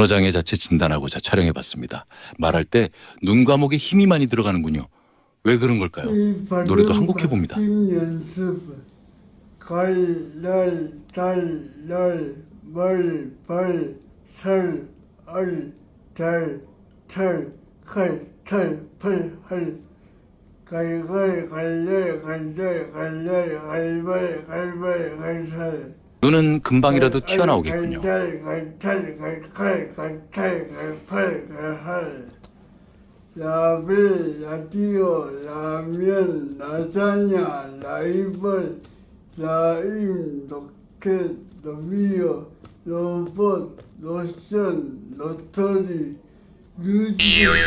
언어장애 자체 진단하고자 촬영해봤습니다. 말할 때 눈 과 목에 힘이 많이 들어가는군요. 왜 그런 걸까요? 노래도 한 곡 해봅니다. 연습 갈날 달날 멀벌 설얼 잘철칼탈펄할 갈갈 갈날 갈날 갈날 갈발 갈발 갈살 눈은 금방이라도 튀어나오겠군요. 라벨, 라디오, 라면, 라자냐, 라이벌, 라임, 로켓, 로미오, 로봇, 로션, 로터리, 뉴지버스,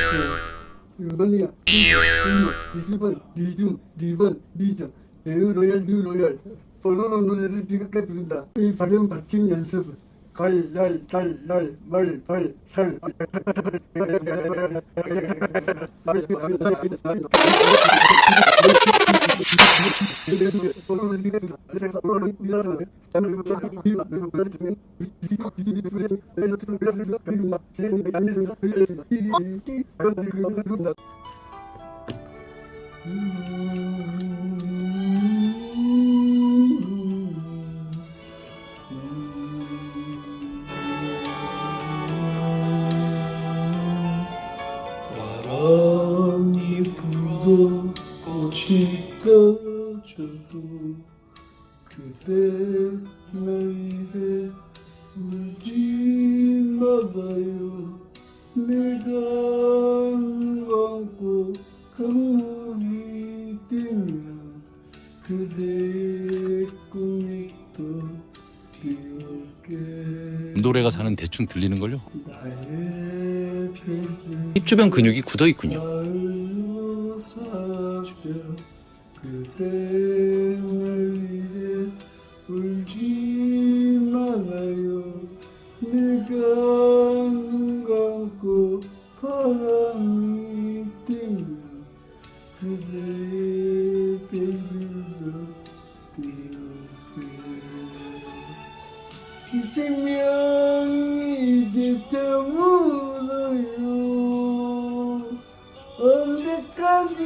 유건이야, 리스번, 리중, 리번, 리저, 뉴로얄, 뉴로얄, 번호로 노래를 지겹게 부른다. 이 발음 받침 연습. 갈, 날, 달, 날, 말, 발, 살. 바 꽃이 떠져도 그대 날 위해 울지 말아요 내가 눈 감고 강물이 뜨면 그대의 꿈이 또 피울게 노래가 사는 대충 들리는 걸요. 나의 별들 입 주변 근육이 굳어 있군요. 그대를 위해 울지 말아요. 내가 눈 감고 바람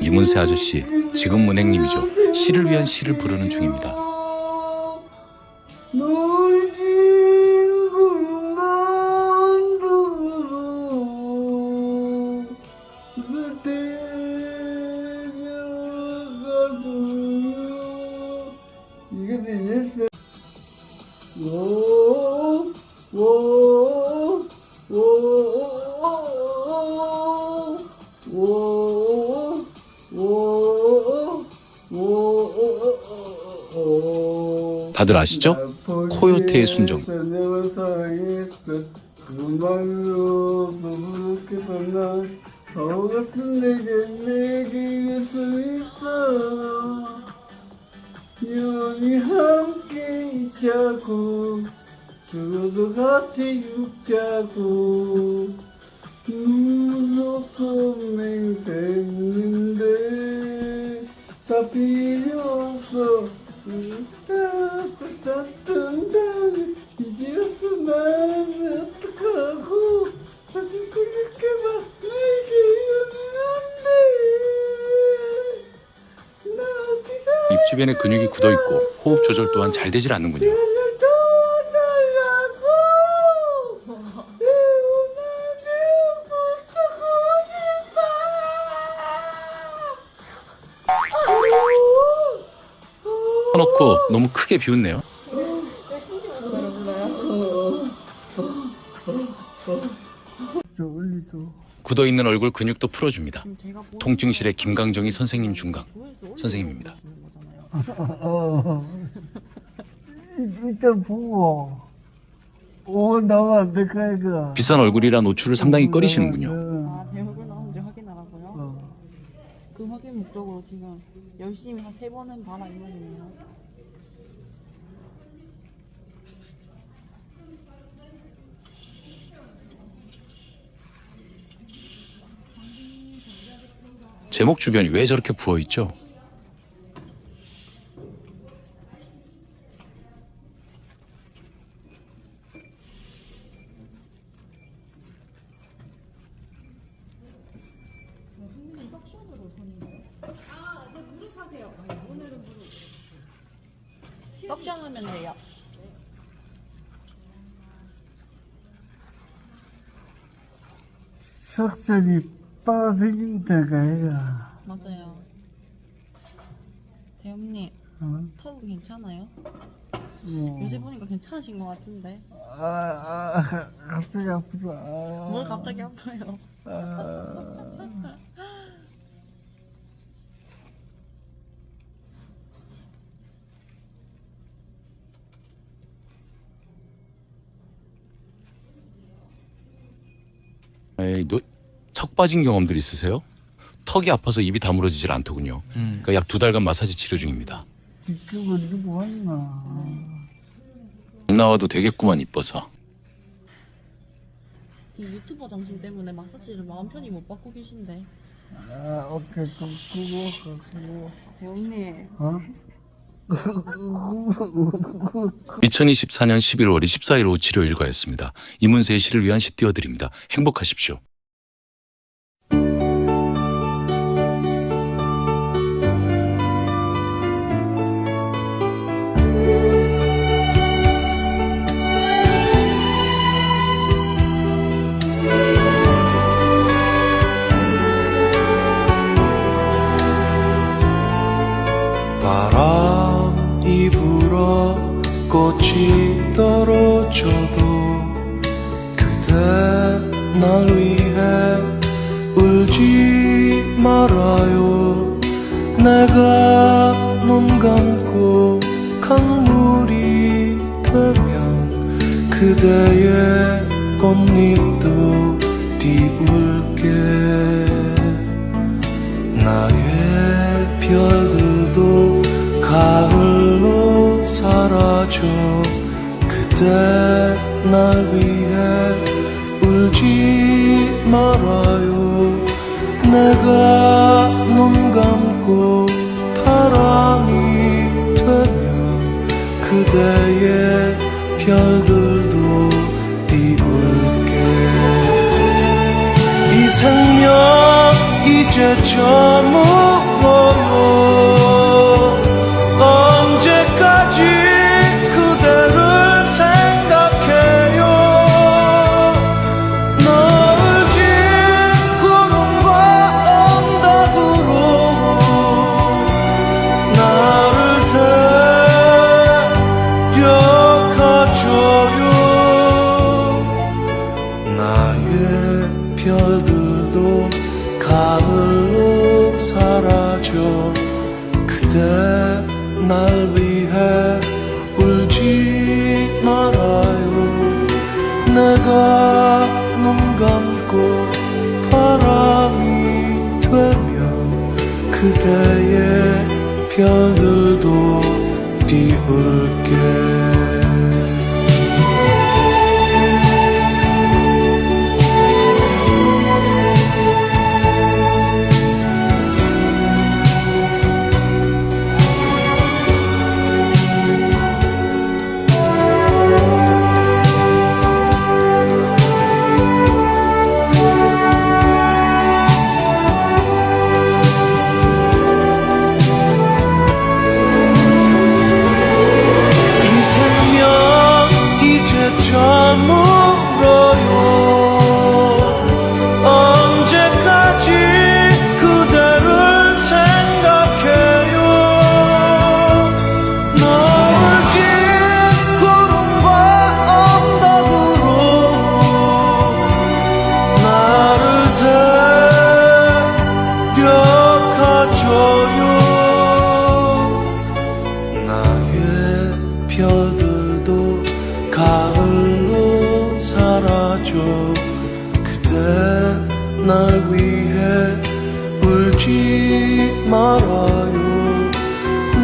이문세 아저씨, 지금 은행님이죠. 시를 위한 시를 부르는 중입니다. 다들 아시죠? 코요테의 순정. 함께 있자고 죽어도 같이 죽자고 입 주변에 근육이 굳어 있고 호흡 조절 또한 잘 되질 않는군요. 터놓고 너무 크게 비웃네요. 굳어 있는 얼굴 근육도 풀어줍니다. 통증실의 김강정희 선생님 중강 선생님입니다. 일단 보고 오 나와 내가 비싼 얼굴이라 노출을 상당히 꺼리시는군요. 아, 제 얼굴 나왔는지 확인하라고요? 어. 그 확인 목적으로 지금 열심히 한 세 번은 봐라 이 말이네요. 제목 주변이 왜 저렇게 부어 있죠? 떡션하면 돼요. 석선이 빠진다가 이가 맞아요. 대현님, 어? 터우 괜찮아요? 어. 요새 보니까 괜찮으신 것 같은데. 아, 아, 갑자기 아프다. 아, 뭘 갑자기 아파요? 아, 에이, 노, 턱 빠진 경험들 있으세요? 턱이 아파서 입이 다물어지질 않더군요. 그러니까 약 두 달간 마사지 치료 중입니다. 누구 왔나? 안 나와도 되겠구만 이뻐서. 이 유튜버 정신 때문에 마사지를 마음 편히 못 받고 계신데. 아, 오케이, 그, 그거, 그거, 대현님, 어? 2024년 11월 24일 오후 치료 일과였습니다. 이문세의 시를 위한 시 띄워드립니다. 행복하십시오. 그대 날 위해 울지 말아요. 내가 눈 감고 강물이 되면 그대의 꽃잎 별들도 띄울게. 이 생명 이제 저물어 나의 별들도 가을로 사라져 그대 날 위해 울지 말아요. 내가 눈 감고 바람이 되면 그대의 별들도 띄울게 이제 저물어요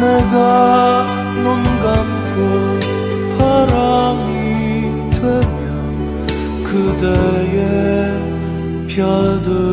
내가 눈 감고 바람이 되면 그대의 별들도